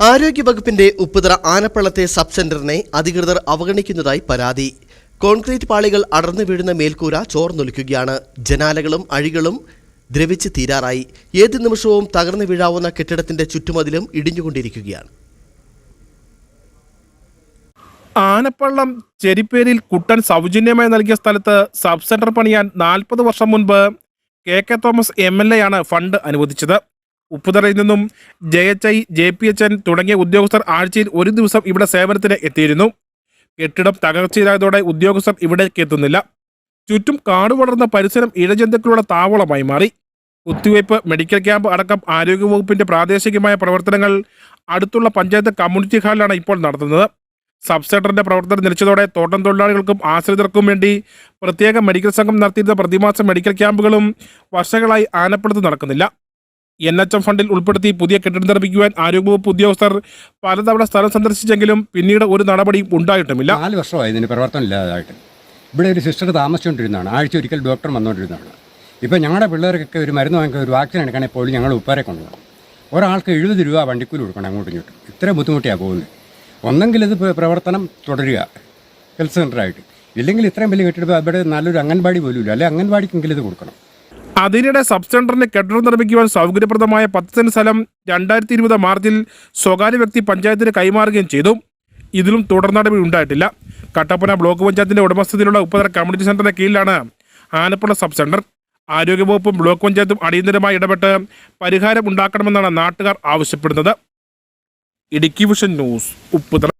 ആരോഗ്യവകുപ്പിന്റെ ഉപ്പുതറ ആനപ്പള്ളത്തെ സബ് സെന്ററിനെ അധികൃതർ അവഗണിക്കുന്നതായി പരാതി. കോൺക്രീറ്റ് പാളികൾ അടർന്നു വീഴുന്ന മേൽക്കൂര ചോർന്നൊലിക്കുകയാണ്. ജനാലകളും അഴികളും ദ്രവിച്ച് തീരാറായി. ഏത് നിമിഷവും തകർന്നു വീഴാവുന്ന കെട്ടിടത്തിന്റെ ചുറ്റുമതിലും ഇടിഞ്ഞുകൊണ്ടിരിക്കുകയാണ്. ആനപ്പള്ളം ചെരിപ്പേരിൽ കുട്ടൻ സൗജന്യമായി നൽകിയ സ്ഥലത്ത് സബ് സെന്റർ പണിയാൻ നാൽപ്പത് വർഷം മുൻപ് K K Thomas M L A ആണ് ഫണ്ട് അനുവദിച്ചത്. ഉപ്പുതറയിൽ നിന്നും J H I J P H N തുടങ്ങിയ ഉദ്യോഗസ്ഥർ ആഴ്ചയിൽ ഒരു ദിവസം ഇവിടെ സേവനത്തിന് എത്തിയിരുന്നു. കെട്ടിടം തകർച്ചയിലായതോടെ ഉദ്യോഗസ്ഥർ ഇവിടേക്ക് എത്തുന്നില്ല. ചുറ്റും കാട് വളർന്ന പരിസരം ഇഴജന്തുക്കളുടെ താവളമായി മാറി. കുത്തിവയ്പ് മെഡിക്കൽ ക്യാമ്പ് അടക്കം ആരോഗ്യവകുപ്പിന്റെ പ്രാദേശികമായ പ്രവർത്തനങ്ങൾ അടുത്തുള്ള പഞ്ചായത്ത് കമ്മ്യൂണിറ്റി ഹാളിലാണ് ഇപ്പോൾ നടത്തുന്നത്. സബ് സെന്ററിന്റെ പ്രവർത്തനം നിലച്ചതോടെ തോട്ടം തൊഴിലാളികൾക്കും ആശ്രിതർക്കും വേണ്ടി പ്രത്യേക മെഡിക്കൽ സംഘം നടത്തിയിരുന്ന പ്രതിമാസ മെഡിക്കൽ ക്യാമ്പുകളും വർഷങ്ങളായി ആനപ്പെടുത്ത് നടക്കുന്നില്ല. എൻ എച്ച് എം ഫണ്ടിൽ ഉൾപ്പെടുത്തി പുതിയ കെട്ടിടം നിർമ്മിക്കുവാൻ ആരോഗ്യവകുപ്പ് ഉദ്യോഗസ്ഥർ പലതവണ സ്ഥലം സന്ദർശിച്ചെങ്കിലും പിന്നീട് ഒരു നടപടിയും ഉണ്ടായിട്ടുമില്ല. നാല് വർഷമായി ഇതിന് പ്രവർത്തനം ഇല്ലാതായിട്ട്. ഇവിടെ ഒരു സിസ്റ്റർ താമസിച്ചുകൊണ്ടിരുന്നതാണ്. ആഴ്ച ഒരിക്കൽ ഡോക്ടർ വന്നുകൊണ്ടിരുന്നതാണ്. ഇപ്പോൾ ഞങ്ങളുടെ പിള്ളേർക്കൊക്കെ ഒരു മരുന്ന് വാങ്ങിക്കുക ഒരു വാക്സിൻ എടുക്കണേ പോലും ഞങ്ങൾ ഉപ്പാരെ കൊണ്ടുപോകും ഒരാൾക്ക് എഴുപത് രൂപ വണ്ടിക്കൂലി കൊടുക്കണം അങ്ങോട്ടും ഇങ്ങോട്ടും. ഇത്ര ബുദ്ധിമുട്ടിയാണ് പോകുന്നത്. ഒന്നെങ്കിൽ ഇത് പ്രവർത്തനം തുടരുക. ഹെൽത്ത് സെന്ററായിട്ട് ഇല്ലെങ്കിൽ ഇത്രയും വലിയ കെട്ടിടം അവിടെ നല്ലൊരു അംഗൻവാടി പോലും ഇല്ല. അല്ലെങ്കിൽ അംഗൻവാടിക്കെങ്കിലും ഇത് കൊടുക്കണം. അതിനിടെ സബ് സെന്ററിന് കെട്ടിടം നിർമ്മിക്കുവാൻ സൗകര്യപ്രദമായ പത്ത് സെന്റ് സ്ഥലം രണ്ടായിരത്തി ഇരുപത് മാർച്ചിൽ സ്വകാര്യ വ്യക്തി പഞ്ചായത്തിന് കൈമാറുകയും ചെയ്തു. ഇതിലും തുടർ നടപടി ഉണ്ടായിട്ടില്ല. കട്ടപ്പന ബ്ലോക്ക് പഞ്ചായത്തിന്റെ ഉടമസ്ഥതയിലുള്ള ഉപ്പതര കമ്മ്യൂണിറ്റി സെന്ററിന്റെ കീഴിലാണ് ആനപ്പുഴ സബ് സെന്റർ ആരോഗ്യവകുപ്പും ബ്ലോക്ക് പഞ്ചായത്തും അടിയന്തരമായി ഇടപെട്ട് പരിഹാരം ഉണ്ടാക്കണമെന്നാണ് നാട്ടുകാർ ആവശ്യപ്പെടുന്നത്. Idukki vision news Upputhara.